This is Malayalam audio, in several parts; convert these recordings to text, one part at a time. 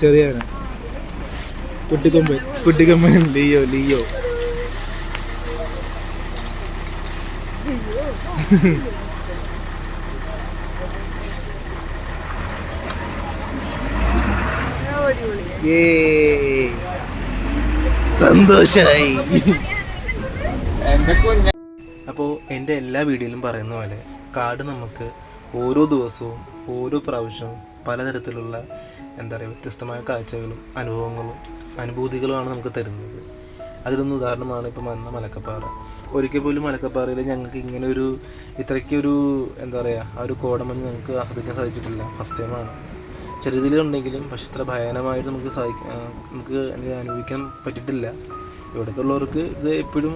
ചെറിയ കുട്ടിക്കൊമ്പൻ കുട്ടിക്കൊമ്പൻ ലിയോ ലിയോ. സന്തോഷായി. അപ്പോൾ എന്റെ എല്ലാ വീഡിയോയിലും പറയുന്ന പോലെ കാട് നമുക്ക് ഓരോ ദിവസവും ഓരോ പ്രാവശ്യവും പലതരത്തിലുള്ള എന്താ പറയുക വ്യത്യസ്തമായ കാഴ്ചകളും അനുഭവങ്ങളും അനുഭൂതികളുമാണ് നമുക്ക് തരുന്നത്. അതിലൊന്ന് ഉദാഹരണമാണ് ഇപ്പം വന്ന മലക്കപ്പാറ. ഒരിക്കൽ പോലും മലക്കപ്പാറയിൽ ഞങ്ങൾക്ക് ഇങ്ങനെ ഒരു ഇത്രയ്ക്കൊരു എന്താ പറയുക ആ ഒരു കോടമഞ്ഞ് ഞങ്ങൾക്ക് ആസ്വദിക്കാൻ സാധിച്ചിട്ടില്ല ഫസ്റ്റ് ടൈമാണ് ചെറുതിലുണ്ടെങ്കിലും പക്ഷെ ഇത്ര ഭയാനമായിട്ട് നമുക്ക് സാധിക്ക നമുക്ക് എന്താ അനുഭവിക്കാൻ പറ്റിയിട്ടില്ല. ഇവിടുത്തെ ഉള്ളവർക്ക് ഇത് എപ്പോഴും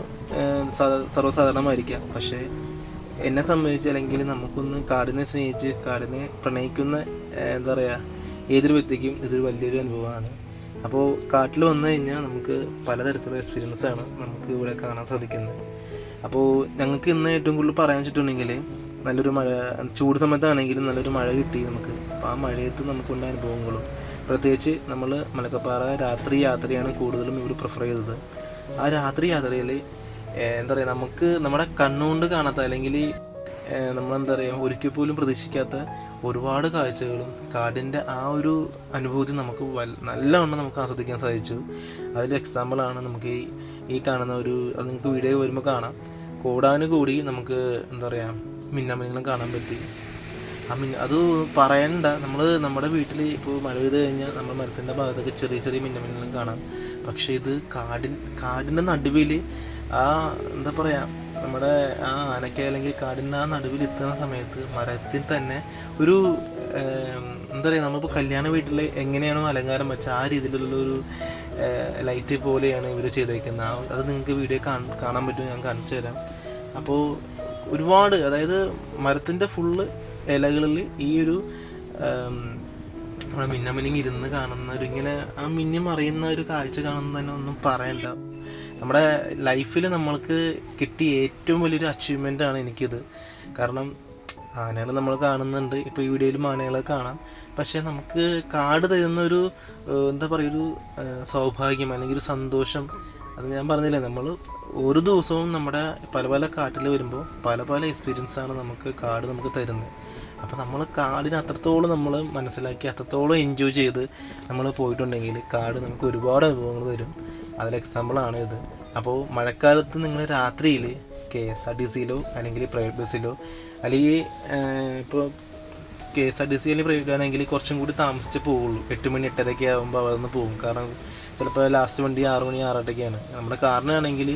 സർവസാധാരണമായിരിക്കാം. പക്ഷേ എന്നെ സംബന്ധിച്ച് അല്ലെങ്കിൽ നമുക്കൊന്ന് കാടിനെ സ്നേഹിച്ച് കാടിനെ പ്രണയിക്കുന്ന എന്താ പറയുക ഏതൊരു വ്യക്തിക്കും ഇതൊരു വലിയൊരു അനുഭവമാണ്. അപ്പോൾ കാട്ടിൽ വന്നു കഴിഞ്ഞാൽ നമുക്ക് പലതരത്തിലുള്ള എക്സ്പീരിയൻസ് ആണ് നമുക്ക് ഇവിടെ കാണാൻ സാധിക്കുന്നത്. അപ്പോൾ ഞങ്ങൾക്ക് ഇന്ന് ഏറ്റവും കൂടുതൽ പറയാൻ വെച്ചിട്ടുണ്ടെങ്കിൽ നല്ലൊരു മഴ ചൂട് സമയത്താണെങ്കിലും നല്ലൊരു മഴ കിട്ടി നമുക്ക്. അപ്പോൾ ആ മഴയത്ത് നമുക്കുള്ള അനുഭവങ്ങളും പ്രത്യേകിച്ച് നമ്മൾ മലക്കപ്പാറ രാത്രി യാത്രയാണ് കൂടുതലും ഇവർ പ്രിഫർ ചെയ്തത്. ആ രാത്രി യാത്രയിൽ എന്താ പറയുക നമുക്ക് നമ്മുടെ കണ്ണുകൊണ്ട് കാണാത്ത അല്ലെങ്കിൽ നമ്മളെന്താ പറയുക ഒരിക്കൽ പോലും പ്രതീക്ഷിക്കാത്ത ഒരുപാട് കാഴ്ചകളും കാടിന്റെ ആ ഒരു അനുഭൂതി നമുക്ക് വൽ- നല്ലവണ്ണം നമുക്ക് ആസ്വദിക്കാൻ സാധിച്ചു. അതിൽ എക്സാമ്പിളാണ് നമുക്ക് ഈ ഈ കാണുന്ന ഒരു അത് നിങ്ങൾക്ക് വീഡിയോ വരുമ്പോൾ കാണാം. കൂടാനും കൂടി നമുക്ക് എന്താ പറയുക മിന്നാമിനുകളും കാണാൻ പറ്റി. ആ മിന്ന അത് പറയണ്ട. നമ്മൾ നമ്മുടെ വീട്ടിൽ ഇപ്പോൾ മഴ പെയ്ത് കഴിഞ്ഞാൽ നമ്മുടെ മരത്തിന്റെ ഭാഗത്തൊക്കെ ചെറിയ ചെറിയ മിന്നമിന്നലും കാണാം. പക്ഷേ ഇത് കാടിൻ കാടിന്റെ നടുവിൽ ആ എന്താ പറയുക നമ്മുടെ ആ ആനയ്ക്ക അല്ലെങ്കിൽ കാടിന്റെ ആ നടുവിൽ എത്തുന്ന സമയത്ത് മരത്തിൽ തന്നെ ഒരു എന്താ പറയുക നമ്മളിപ്പോൾ കല്യാണ വീട്ടിൽ എങ്ങനെയാണോ അലങ്കാരം വെച്ചാൽ ആ രീതിയിലുള്ള ഒരു ലൈറ്റ് പോലെയാണ് ഇവർ ചെയ്തേക്കുന്നത് അത് നിങ്ങൾക്ക് വീഡിയോ കാണാൻ പറ്റും ഞാൻ കാണിച്ചു തരാം. അപ്പോൾ ഒരുപാട് അതായത് മരത്തിന്റെ ഫുള്ള് ഇലകളിൽ ഈ ഒരു നമ്മുടെ മിന്നമിനിങ് ഇരുന്ന് കാണുന്ന ഒരു ഇങ്ങനെ ആ മിന്നം അറിയുന്ന ഒരു കാഴ്ച കാണുന്നത് തന്നെ ഒന്നും പറയണ്ട. നമ്മുടെ ലൈഫിൽ നമ്മൾക്ക് കിട്ടിയ ഏറ്റവും വലിയൊരു അച്ചീവ്മെന്റ് ആണ് എനിക്കിത്. കാരണം ആനകൾ നമ്മൾ കാണുന്നുണ്ട്. ഇപ്പോൾ ഈ വീഡിയോയിൽ ആനകളെ കാണാം. പക്ഷേ നമുക്ക് കാട് തരുന്ന ഒരു എന്താ പറയുക ഒരു സൗഭാഗ്യം അല്ലെങ്കിൽ ഒരു സന്തോഷം അത് ഞാൻ പറഞ്ഞില്ലേ നമ്മൾ ഒരു ദിവസവും നമ്മുടെ പല പല കാട്ടിൽ വരുമ്പോൾ പല പല എക്സ്പീരിയൻസ് ആണ് നമുക്ക് കാട് നമുക്ക് തരുന്നത്. അപ്പോൾ നമ്മൾ കാടിന് അത്രത്തോളം നമ്മൾ മനസ്സിലാക്കി അത്രത്തോളം എൻജോയ് ചെയ്ത് നമ്മൾ പോയിട്ടുണ്ടെങ്കിൽ കാട് നമുക്ക് ഒരുപാട് അനുഭവങ്ങൾ തരും. അതിൽ എക്സാമ്പിളാണ് ഇത്. അപ്പോൾ മഴക്കാലത്ത് നിങ്ങൾ രാത്രിയിൽ കെ എസ് ആർ ടി സിയിലോ അല്ലെങ്കിൽ പ്രൈവറ്റ് ബസ്സിലോ അല്ലെങ്കിൽ ഇപ്പോൾ K S R T C അല്ലെങ്കിൽ പ്രൈവറ്റ് ആണെങ്കിൽ കുറച്ചും കൂടി താമസിച്ച് പോവുള്ളൂ. എട്ട് മണി എട്ടരയൊക്കെ ആകുമ്പോൾ അവിടെ നിന്ന് പോകും. കാരണം ചിലപ്പോൾ ലാസ്റ്റ് വണ്ടി ആറ് മണി ആറരയ്ക്കാണ് നമ്മുടെ കാറിനാണെങ്കിൽ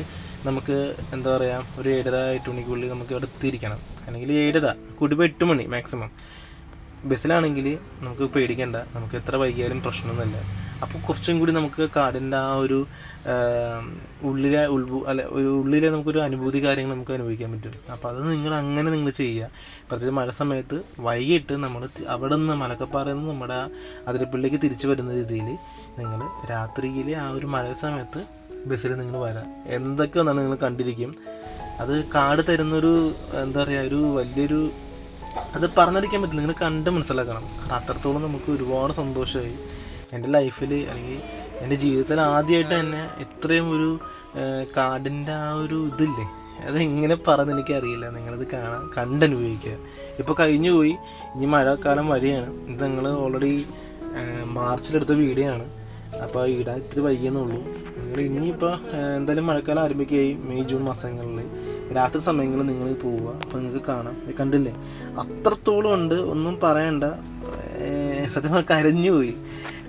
നമുക്ക് എന്താ പറയുക ഒരു ഏഴര എട്ട് മണിക്കുള്ളിൽ നമുക്ക് അവിടെ എത്തിയിരിക്കണം. അല്ലെങ്കിൽ ഏഴര കൂടിപ്പോൾ എട്ട് മണി മാക്സിമം ബസ്സിലാണെങ്കിൽ നമുക്ക് പേടിക്കേണ്ട. നമുക്ക് എത്ര വൈകിയാലും പ്രശ്നമൊന്നുമില്ല. അപ്പോൾ കുറച്ചും കൂടി നമുക്ക് കാടിന്റെ ആ ഒരു ഉള്ളിലെ ഉൾബു അല്ല ഒരു ഉള്ളിലെ നമുക്കൊരു അനുഭൂതി കാര്യങ്ങൾ നമുക്ക് അനുഭവിക്കാൻ പറ്റും. അപ്പോൾ അത് നിങ്ങൾ അങ്ങനെ നിങ്ങൾ ചെയ്യുക. പ്രത്യേകിച്ച് മഴ സമയത്ത് വൈകിട്ട് നമ്മൾ അവിടെ നിന്ന് മലക്കപ്പാറയിൽ നിന്ന് നമ്മുടെ അതിരപ്പള്ളിക്ക് തിരിച്ചു വരുന്ന രീതിയിൽ നിങ്ങൾ രാത്രിയിലെ ആ ഒരു മഴ സമയത്ത് ബസ്സിൽ നിങ്ങൾ വരാം. എന്തൊക്കെ ഒന്നാണ് നിങ്ങൾ കണ്ടിരിക്കും. അത് കാട് തരുന്നൊരു എന്താ പറയുക ഒരു വലിയൊരു അത് പറഞ്ഞിരിക്കാൻ പറ്റില്ല. നിങ്ങൾ കണ്ട് മനസ്സിലാക്കണം. അത്രത്തോളം നമുക്ക് ഒരുപാട് സന്തോഷമായി. എന്റെ ലൈഫിൽ അല്ലെങ്കിൽ എന്റെ ജീവിതത്തിൽ ആദ്യമായിട്ട് തന്നെ ഇത്രയും ഒരു കാടിന്റെ ആ ഒരു ഇതില്ലേ? അത് എങ്ങനെ പറഞ്ഞ് എനിക്കറിയില്ല. നിങ്ങളത് കാണാൻ കണ്ടനുഭവിക്കുക. ഇപ്പോൾ കഴിഞ്ഞു പോയി. ഇനി മഴക്കാലം വഴിയാണ് ഇത് നിങ്ങൾ ഓൾറെഡി മാർച്ചിലെടുത്ത വീഡിയോ ആണ് അപ്പോൾ ഇടാൻ ഇത്തിരി വൈകുന്നുള്ളൂ നിങ്ങൾ ഇനിയിപ്പോൾ എന്തായാലും മഴക്കാലം ആരംഭിക്കുകയും മെയ് ജൂൺ മാസങ്ങളിൽ. രാത്രി സമയങ്ങളിൽ നിങ്ങൾ പോവുക. അപ്പോൾ നിങ്ങൾക്ക് കാണാം. കണ്ടില്ലേ? അത്രത്തോളം ഉണ്ട്. ഒന്നും പറയണ്ട. സത്യം കരഞ്ഞു പോയി.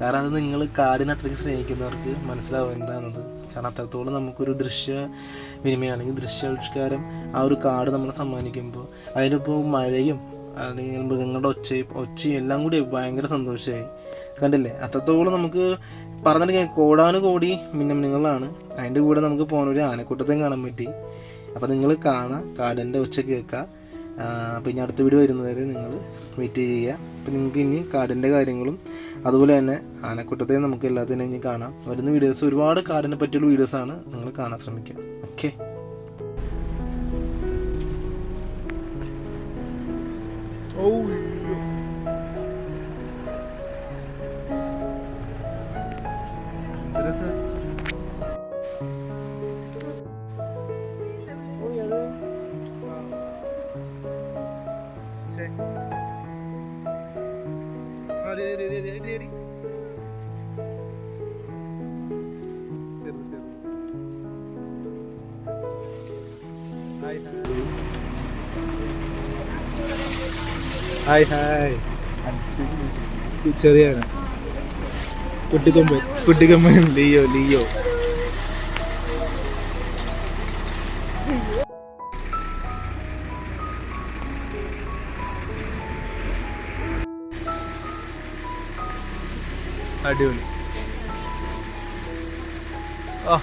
കാരണം അത് നിങ്ങൾ കാടിനെ അത്രയ്ക്ക് സ്നേഹിക്കുന്നവർക്ക് മനസ്സിലാവും എന്താണെന്നത്. കാരണം അത്രത്തോളം നമുക്കൊരു ദൃശ്യ വിനിമയം അല്ലെങ്കിൽ ദൃശ്യാവിഷ്കാരം ആ ഒരു കാട് നമ്മളെ സമ്മാനിക്കുമ്പോൾ അതിനിപ്പോൾ മഴയും അല്ലെങ്കിൽ മൃഗങ്ങളുടെ ഒച്ചയും ഒച്ചയും എല്ലാം കൂടി ഭയങ്കര സന്തോഷമായി. കണ്ടില്ലേ? അത്രത്തോളം നമുക്ക് പറഞ്ഞിട്ടുണ്ടെങ്കിൽ കോടാനു കോടി മിന്നമിനുകളാണ് അതിന്റെ കൂടെ നമുക്ക് പോകുന്ന ഒരു ആനക്കൂട്ടത്തെയും കാണാൻ പറ്റി. അപ്പോൾ നിങ്ങൾ കാണാം കാടിന്റെ ഒച്ച കേൾക്കുക. ഇനി അടുത്ത വീഡിയോ വരുന്നവരെ നിങ്ങൾ വെയിറ്റ് ചെയ്യുക. അപ്പോൾ നിങ്ങൾക്ക് ഇനി കാടിന്റെ കാര്യങ്ങളും അതുപോലെ തന്നെ ആനക്കൂട്ടത്തെ നമുക്ക് എല്ലാത്തിനും ഇനി കാണാം. വരുന്ന വീഡിയോസ് ഒരുപാട് കാടിനെ പറ്റിയുള്ള വീഡിയോസ് ആണ് നിങ്ങൾ കാണാൻ ശ്രമിക്കുക. ഓക്കെ ഓ ഹായ് ഹായ് ചെറിയ കുട്ടിക്കൊമ്പൻ കുട്ടിക്കൊമ്പൻ ലിയോ ലിയോ. അടിപൊളി. ആ.